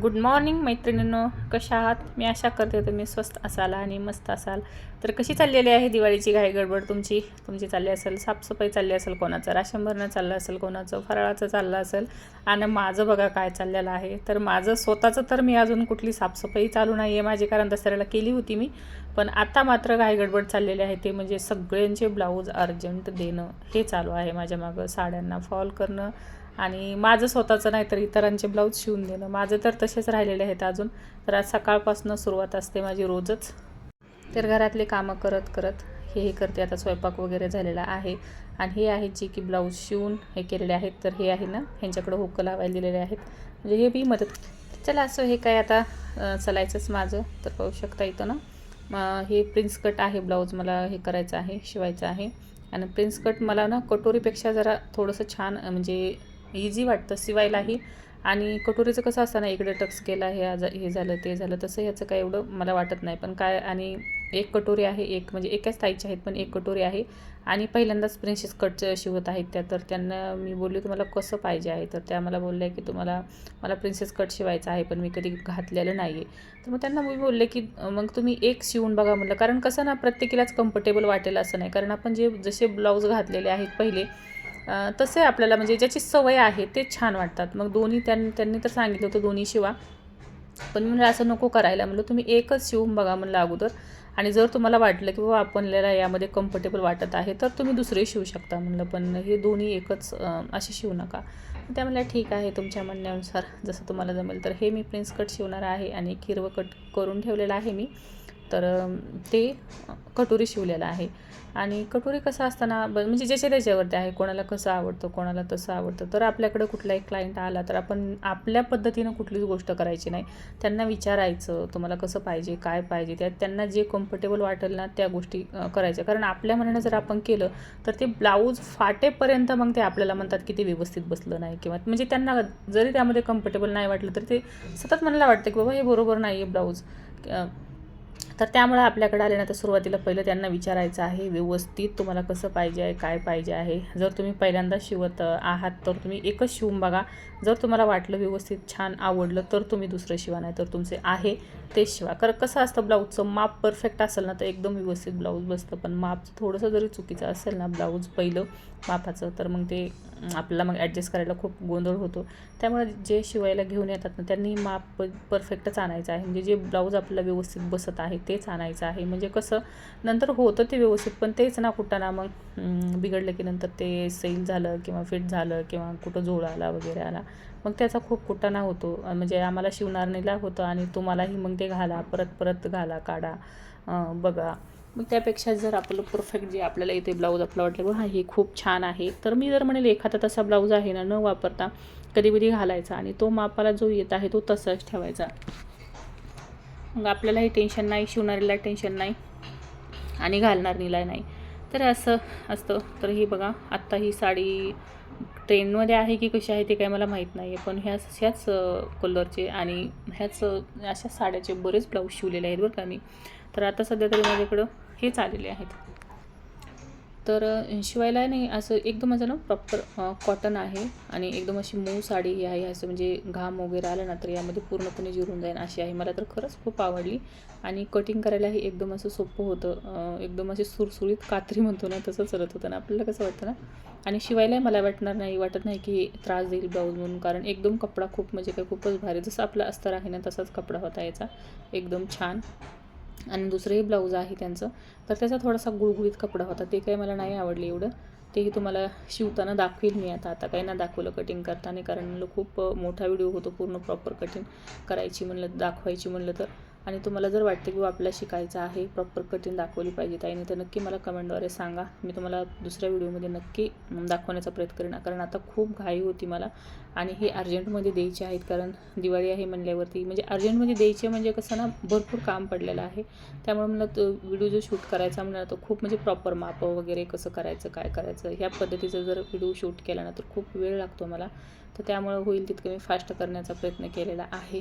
Good morning मैत्रिणींनो. कशा आहात? मी आशा करते तुम्ही स्वस्त असाल आणि मस्त असाल. तर कशी चाललेली आहे दिवाळीची घाई गडबड तुमची? तुमची चालली असेल साफसफाई चालली असेल कोणाचं? राशन भरणं चाललं असेल कोणाचं? फराळाचं चाललं असेल? आणि माझं बघा काय चाललेलं आहे. तर माझं स्वतःचं तर मी अजून कुठली साफसफाई चालू नाही आहे माझी कारण दसऱ्याला केली होती मी. पण आता मात्र घाई गडबड चाललेली आहे. ते म्हणजे सगळ्यांचे ब्लाऊज अर्जंट देणं. हे चालू आहे माझ्या मागं. साड्यांना फॉल करणं. आणि माझं स्वतःचं नाही तर इतरांचे ब्लाऊज शिवून देणं. माझं तर तसेच राहिलेले आहेत अजून. तर आज सकाळपासून सुरुवात असते माझी रोजच. तर घरातले कामं करत करत हे हे करते. आता स्वयंपाक वगैरे झालेला आहे. आणि हे आहेत जे की ब्लाऊज शिवून हे केलेले आहेत. तर हे आहे ना ह्यांच्याकडं हुकं लावायला दिलेले आहेत. म्हणजे हे बी मदत चला असं हे काय आता चलायचंच माझं. तर पाहू शकता इथं ना हे प्रिन्स कट आहे ब्लाऊज मला हे करायचं आहे शिवायचं आहे. आणि प्रिन्स कट मला ना कटोरीपेक्षा जरा थोडंसं छान म्हणजे इझी वाटतं शिवायलाही. आणि कटोरीचं कसं असतं ना इकडे टक्स केला हे आज हे झालं ते झालं तसं ह्याचं काय एवढं मला वाटत नाही. पण काय आणि एक कटोरी आहे एक म्हणजे एकाच ताईची आहेत पण एक कटोरी आहे. आणि पहिल्यांदाच प्रिन्सेस कटचं शिवत आहेत त्या तर त्यांना मी बोलली तुम्हाला कसं पाहिजे आहे? तर त्या मला बोलल्या की तुम्हाला मला प्रिन्सेस कट शिवायचं आहे पण मी कधी घातलेलं नाही आहे तर मग त्यांना मी बोलले की मग तुम्ही एक शिवून बघा म्हटलं कारण कसं ना प्रत्येकीलाच कम्फर्टेबल वाटेल असं नाही. कारण आपण जे जसे ब्लाऊज घातलेले आहेत पहिले तसे आपल्याला म्हणजे ज्याची सवय आहे ते छान वाटतात. मग दोन्ही त्यां त्यांनी तर सांगितलं होतं दोन्ही शिवा. पण मी म्हणलं असं नको करायला. म्हणलं तुम्ही एकच शिवून बघा म्हणलं अगोदर. आणि जर तुम्हाला वाटलं की बाबा आपल्याला यामध्ये कम्फर्टेबल वाटत आहे तर तुम्ही दुसरे शिवू शकता. म्हणलं पण हे दोन्ही एकच असे शिवू नका. त्या म्हणल्या ठीक आहे तुमच्या म्हणण्यानुसार. जसं तुम्हाला जमेल तर. हे मी प्रिन्स कट शिवणार आहे आणि एक हिरवं कट करून ठेवलेलं आहे मी. तर ते कटोरी शिवलेला आहे. आणि कटोरी कसं असताना ब म्हणजे ज्याच्या त्याच्यावरती आहे कोणाला कसं आवडतं कोणाला तसं आवडतं. तर आपल्याकडं कुठलाही क्लायंट आला तर आपण आपल्या पद्धतीनं कुठलीच गोष्ट करायची नाही. त्यांना विचारायचं तुम्हाला कसं पाहिजे काय पाहिजे त्यात त्यांना जे कम्फर्टेबल वाटेल ना त्या गोष्टी करायच्या. कारण आपल्या मनानं जर आपण केलं तर ते ब्लाऊज फाटेपर्यंत मग ते आपल्याला म्हणतात की ते व्यवस्थित बसलं नाही किंवा म्हणजे त्यांना जरी त्यामध्ये कम्फर्टेबल नाही वाटलं तर ते सतत मनाला वाटतं की बाबा हे बरोबर नाही आहे ब्लाऊज तर त्यामुळे आपल्याकडे आले ना तर सुरुवातीला पहिलं त्यांना विचारायचं आहे व्यवस्थित तुम्हाला कसं पाहिजे आहे काय पाहिजे आहे? जर तुम्ही पहिल्यांदा शिवत आहात तर तुम्ही एकच शिवून बघा. जर तुम्हाला वाटलं व्यवस्थित छान आवडलं तर तुम्ही दुसरं शिवा नाही तर तुमचे आहे तेच शिवा. कारण कसं असतं ब्लाऊजचं माप परफेक्ट असेल ना तर एकदम व्यवस्थित ब्लाऊज बसतं. पण माप थोडंसं जरी चुकीचं असेल ना ब्लाऊज पहिलं मापाचं तर मग ते आपल्याला मग ॲडजस्ट करायला खूप गोंधळ होतो. त्यामुळे जे शिवायला घेऊन येतात ना त्यांनी माप परफेक्टच आणायचं आहे. म्हणजे जे ब्लाऊज आपल्याला व्यवस्थित बसत आहे तेच आणायचं आहे. म्हणजे कसं नंतर होतं ते व्यवस्थित पण तेच ना कुठं मग बिघडलं की नंतर ते सैल झालं किंवा फिट झालं किंवा कुठं झोळ आला वगैरे आला मग त्याचा खूप कुटाणा होतो. म्हणजे आम्हाला शिवणारणीला होतं आणि तुम्हालाही मग ते घाला परत परत घाला काढा. बघा. मग त्यापेक्षा जर आपलं परफेक्ट जे आपल्याला इथे ब्लाऊज आपलं वाटलं हा हे खूप छान आहे. तर मी जर म्हणेल एखादा तसा ब्लाऊज आहे ना न वापरता कधी कधी घालायचा आणि तो मापाला जो येत आहे तो तसाच ठेवायचा. मग आपल्यालाही टेन्शन नाही शिवणारीला टेन्शन नाही आणि घालणारीला नाही. तर असं असतं. तर ही बघा आत्ता ही साडी ट्रेंडमध्ये आहे की कशी आहे ते काही मला माहीत नाही आहे पण ह्याच ह्याच कलरचे आणि ह्याच अशा साड्याचे बरेच ब्लाऊज शिवलेले आहेत बरं का मी. तर आता सध्या तरी माझ्याकडं हेच आलेले आहेत. तर शिवायला नाही असं एकदम माझं ना प्रॉपर कॉटन आहे आणि एकदम अशी मऊ साडी ही आहे असं म्हणजे घाम वगैरे आलं ना तर यामध्ये पूर्णपणे जिरून जाईल अशी आहे. मला तर खरंच खूप आवडली आणि कटिंग करायलाही एकदम असं सोपं होतं. एकदम अशी सुरसुरीत कात्री म्हणतो ना तसं चलत होतं ना. आपल्याला कसं वाटतं ना? आणि शिवायलाही मला वाटणार नाही वाटत नाही की त्रास देईल ब्लाऊज म्हणून कारण एकदम कपडा खूप म्हणजे काय खूपच भारी जसं आपला अस्तर आहे ना तसाच कपडा होता याचा. एकदम छान. आणि दुसरंही ब्लाऊज आहे त्यांचं. तर त्याचा थोडासा गुळगुळीत कपडा होता. ते काही मला नाही आवडले एवढं. तेही तुम्हाला शिवताना दाखवेल मी आता. आता काही ना दाखवलं कटिंग करताना कारण म्हणलं खूप मोठा व्हिडिओ होतो पूर्ण प्रॉपर कटिंग करायची म्हणलं दाखवायची म्हणलं तर. आणि तुम्हाला जर वाटतं की आपल्याला शिकायचं आहे प्रॉपर कटिंग दाखवली पाहिजे ताईने तर नक्की मला कमेंटद्वारे सांगा. मी तुम्हाला दुसऱ्या व्हिडिओमध्ये नक्की दाखवण्याचा प्रयत्न करेन. कारण आता खूप घाई होती मला. आणि हे अर्जंटमध्ये द्यायचे आहेत कारण दिवाळी आहे म्हणल्यावरती. म्हणजे अर्जंटमध्ये द्यायचे म्हणजे कसं ना भरपूर काम पडलेलं आहे. त्यामुळे मला तो व्हिडिओ जो शूट करायचा म्हणलं तो खूप म्हणजे प्रॉपर मापं वगैरे कसं करायचं काय करायचं ह्या पद्धतीचं जर व्हिडिओ शूट केला ना तर खूप वेळ लागतो मला. तर त्यामुळं होईल तितकं मी फास्ट करण्याचा प्रयत्न केलेला आहे.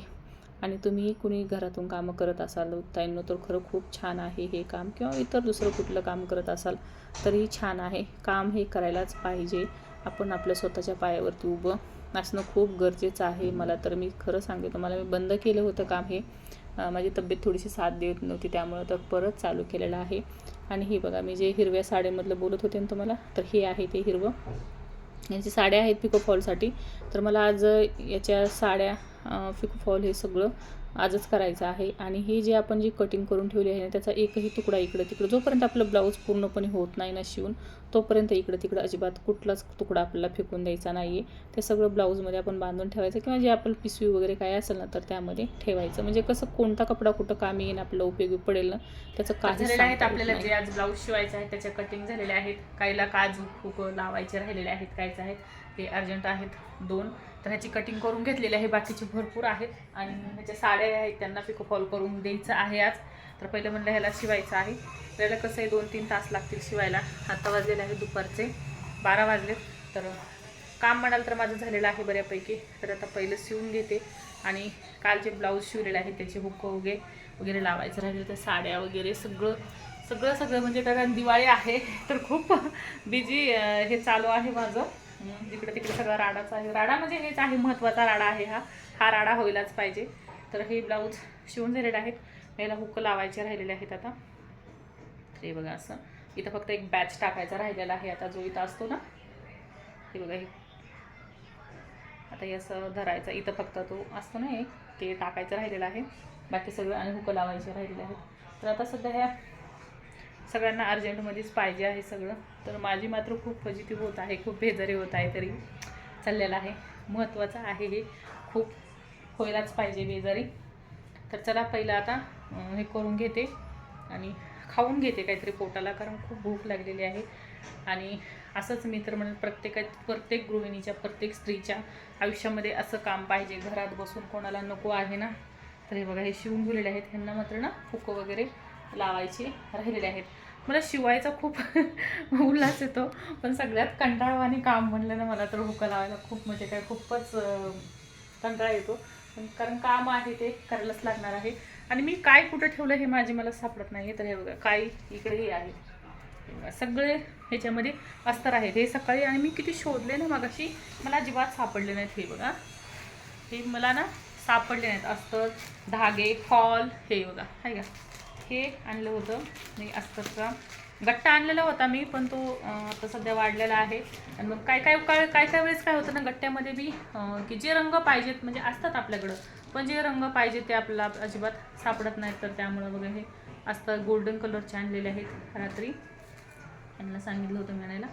आणि तुम्ही कुणी घरातून कामं करत असाल ताईंनो तर खरं खूप छान आहे हे काम. किंवा इतर दुसरं कुठलं काम करत असाल तरीही छान आहे. काम हे करायलाच पाहिजे. आपण आपल्या स्वतःच्या पायावरती उभं असणं खूप गरजेचं आहे. मला तर मी खरं सांगते तुम्हाला मी बंद केलं होतं काम हे. माझी तब्येत थोडीशी साथ देत नव्हती त्यामुळं तर परत चालू केलेलं आहे. आणि हे बघा मी जे हिरव्या साड्यामधलं बोलत होते ना तुम्हाला तर हे आहे ते हिरवं. यांची साड्या आहेत पिको फॉलसाठी. तर मला आज याच्या साड्या पिको फॉल हे सगळं आजच करायचं आहे. आणि हे जे आपण जी कटिंग करून ठेवली आहे ना त्याचा एकही तुकडा इकडं तिकडं जोपर्यंत आपलं ब्लाऊज पूर्णपणे होत नाही ना शिवून तोपर्यंत इकडं तिकडं अजिबात कुठलाच तुकडा आपल्याला फेकून द्यायचा नाही आहे ते सगळं ब्लाऊजमध्ये आपण बांधून ठेवायचं किंवा जे आपण पिशवी वगैरे काय असेल ना तर त्यामध्ये ठेवायचं. म्हणजे कसं कोणता कपडा कुठं कामी येईन आपल्याला उपयोगी पडेल ना त्याचं काही झालेले आहेत आपल्याला. जे आज ब्लाऊज शिवायचे आहेत त्याचे कटिंग झालेले आहेत. काहीला काजू खूप लावायचे राहिलेले आहेत कायचे आहेत. ते अर्जंट आहेत दोन. तर ह्याची कटिंग करून घेतलेली आहे बाकीचे भरपूर आहेत आणि ह्याच्या साड्या आहेत त्यांना पिको फॉल करून द्यायचं आहे आज. तर पहिलं म्हणलं ह्याला शिवायचं आहे. तर याला कसं आहे दोन तीन तास लागतील शिवायला. आता वाजलेले आहे दुपारचे बारा वाजले. तर काम म्हणाल तर माझं झालेलं आहे बऱ्यापैकी. तर आता पहिलं शिवून घेते. आणि काल जे ब्लाऊज शिवलेले आहेत त्याचे हुक वगैरे वगैरे लावायचं राहिले तर साड्या वगैरे सगळं सगळं सगळं. म्हणजे कारण दिवाळी आहे तर खूप बिजी हे चालू आहे माझं. जिकडे तिकडे सगळा राडाच आहे. राडा म्हणजे हेच आहे महत्त्वाचा राडा आहे हा. हा राडा होईलाच पाहिजे. तर हे ब्लाऊज शिवून झालेले आहेत. याला हुक लावायचे राहिलेले आहेत आता. हे बघा असं. इथं फक्त एक बॅच टाकायचा राहिलेला आहे आता जो इथं असतो ना. हे बघा हे. आता हे असं धरायचं. इथं फक्त तो असतो ना एक ते टाकायचं राहिलेलं आहे. बाकी सगळं आणि हुकं लावायचे राहिलेले आहेत. तर आता सध्या ह्या सगळ्यांना अर्जंटमध्येच पाहिजे आहे सगळं. तर माझी मात्र खूप पॉझिटिव्ह होत आहे खूप बेजारी होत आहे तरी चाललेलं आहे. महत्त्वाचं आहे हे. खूप व्हायलाच पाहिजे बेजारी तर चला पहिलं आता हे करून घेते आणि खाऊन घेते काहीतरी पोटाला कारण खूप भूक लागलेली आहे. आणि असंच मी तर म्हणून प्रत्येका प्रत्येक गृहिणीच्या प्रत्येक स्त्रीच्या आयुष्यामध्ये असं काम पाहिजे. घरात बसून कोणाला नको आहे ना? तर हे बघा हे शिवून गेलेले आहेत. ह्यांना मात्र ना फुकं वगैरे लावायची राहिलेले आहेत. मला शिवायचा खूप उल्हास येतो पण सगळ्यात कंटाळवाने काम म्हणलं ना मला तर हुकं लावायला खूप म्हणजे काय खूपच कंटाळा येतो. पण कारण काम आहे ते करायलाच लागणार आहे. आणि मी काय कुठं ठेवलं हे माझे मला सापडत नाही तर हे बघा काय इकडेही आहे. हे सगळे ह्याच्यामध्ये अस्तर आहेत. हे सकाळी आणि मी किती शोधले ना मगाशी मला अजिबात सापडले नाहीत हे बघा. हे मला ना सापडले नाहीत. अस्तर धागे फॉल हे बघा आहे का? हे आणलं होतं. मी अस्तरचा गट्टा आणलेला होता मी पण तो आता सध्या वाढलेला आहे. आणि मग काय काय काय काय काय वेळेस काय होतं ना गट्ट्यामध्ये बी की जे रंग पाहिजेत म्हणजे असतात आपल्याकडं पण जे रंग पाहिजे ते आपल्याला अजिबात सापडत नाहीत. तर त्यामुळं वगैरे हे असतं गोल्डन कलरचे आणलेले आहेत रात्री. यांना सांगितलं होतं मी आणायला.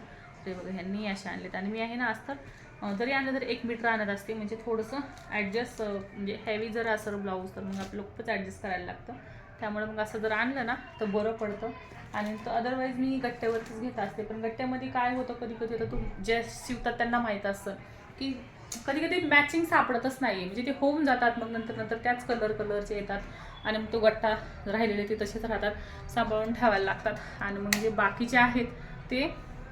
ते बघा ह्यांनी असे आणलेत. आणि मी आहे ना अस्तर जरी आणलं तर एक मीटर आणत असते. म्हणजे थोडंसं ॲडजस्ट म्हणजे हेवी जर असं ब्लाऊज तर मग आपलं खूपच ॲडजस्ट करायला लागतं. त्यामुळे मग असं जर आणलं ना तर बरं पडतं. आणि तर अदरवाईज मी गट्ट्यावरतीच घेत असते. पण गट्ट्यामध्ये काय होतं कधी कधी आता तू जे शिवतात त्यांना माहीत असतं की कधी कधी मॅचिंग सापडतच नाही म्हणजे ते होऊन जातात मग नंतर नंतर त्याच कलर कलरचे येतात. आणि मग तो गट्टा राहिलेले ते तसेच राहतात. सांभाळून ठेवायला लागतात. आणि मग जे बाकीचे आहेत ते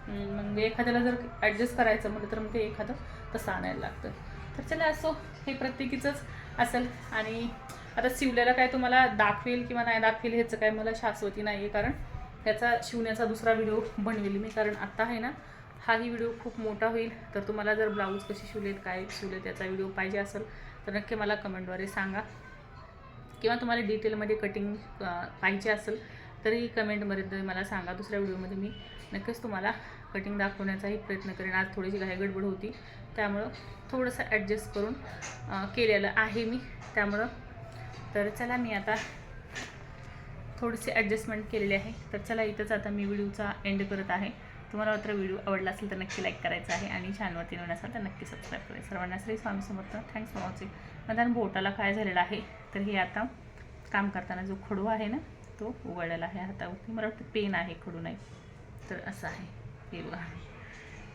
मग एखाद्याला जर ॲडजस्ट करायचं म्हटलं तर मग ते एखादं तसं आणायला लागतं. तर चला असो. हे प्रत्येकीचंच असेल. आणि आता शिवलेला काय तुम्हाला दाखवेल किंवा नाही दाखवेल ह्याचं काय मला शाश्वती नाही आहे कारण ह्याचा शिवण्याचा दुसरा व्हिडिओ बनवेल मी कारण आत्ता आहे ना हाही व्हिडिओ खूप मोठा होईल. तर तुम्हाला जर ब्लाऊज कसे शिवलेत काय शिवलेत त्याचा व्हिडिओ पाहिजे असेल तर नक्की मला कमेंटद्वारे सांगा. किंवा तुम्हाला डिटेलमध्ये कटिंग पाहिजे असेल तरी कमेंटमध्ये मला सांगा. दुसऱ्या व्हिडिओमध्ये मी नक्कीच तुम्हाला कटिंग दाखवण्याचाही प्रयत्न करेन. आज थोडीशी घाई गडबड होती त्यामुळं थोडंसं ॲडजस्ट करून केलेलं आहे मी. त्यामुळं तर चला मी आता थोडीशी ॲडजस्टमेंट केलेली आहे. तर चला इथंच आता मी व्हिडिओचा एंड करत आहे. तुम्हाला मात्र व्हिडिओ आवडला असेल तर नक्की लाईक करायचा आहे आणि चॅनलवरती नवीन असाल तर नक्की सबस्क्राईब करायचं. सर्वांना Shri Swami Samarth. Thanks for watching माझ्या बोटाला काय झालेलं आहे? तर हे आता काम करताना जो खडू आहे ना तो उघडलेला आहे हातावरती. मला वाटतं पेन आहे खडू नाही तर असं आहे. हे बघा.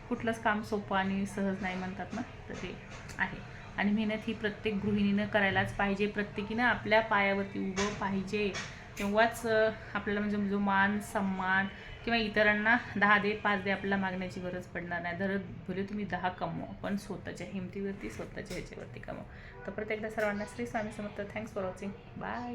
कुठलंच काम सोपं आणि सहज नाही म्हणतात ना तर ते आहे. आणि मेहनत ही प्रत्येक गृहिणीनं करायलाच पाहिजे. प्रत्येकीनं आपल्या पायावरती उभं पाहिजे. तेव्हाच आपल्याला म्हणजे जो मान सन्मान किंवा इतरांना दहा दे पाच दे आपल्याला मागण्याची गरज पडणार नाही. जर भले तुम्ही दहा कमवा पण स्वतःच्या हिमतीवरती स्वतःच्या ह्याच्यावरती कमवा. तर प्रत्येकदा सर्वांना Shri Swami Samarth. Thanks for watching bye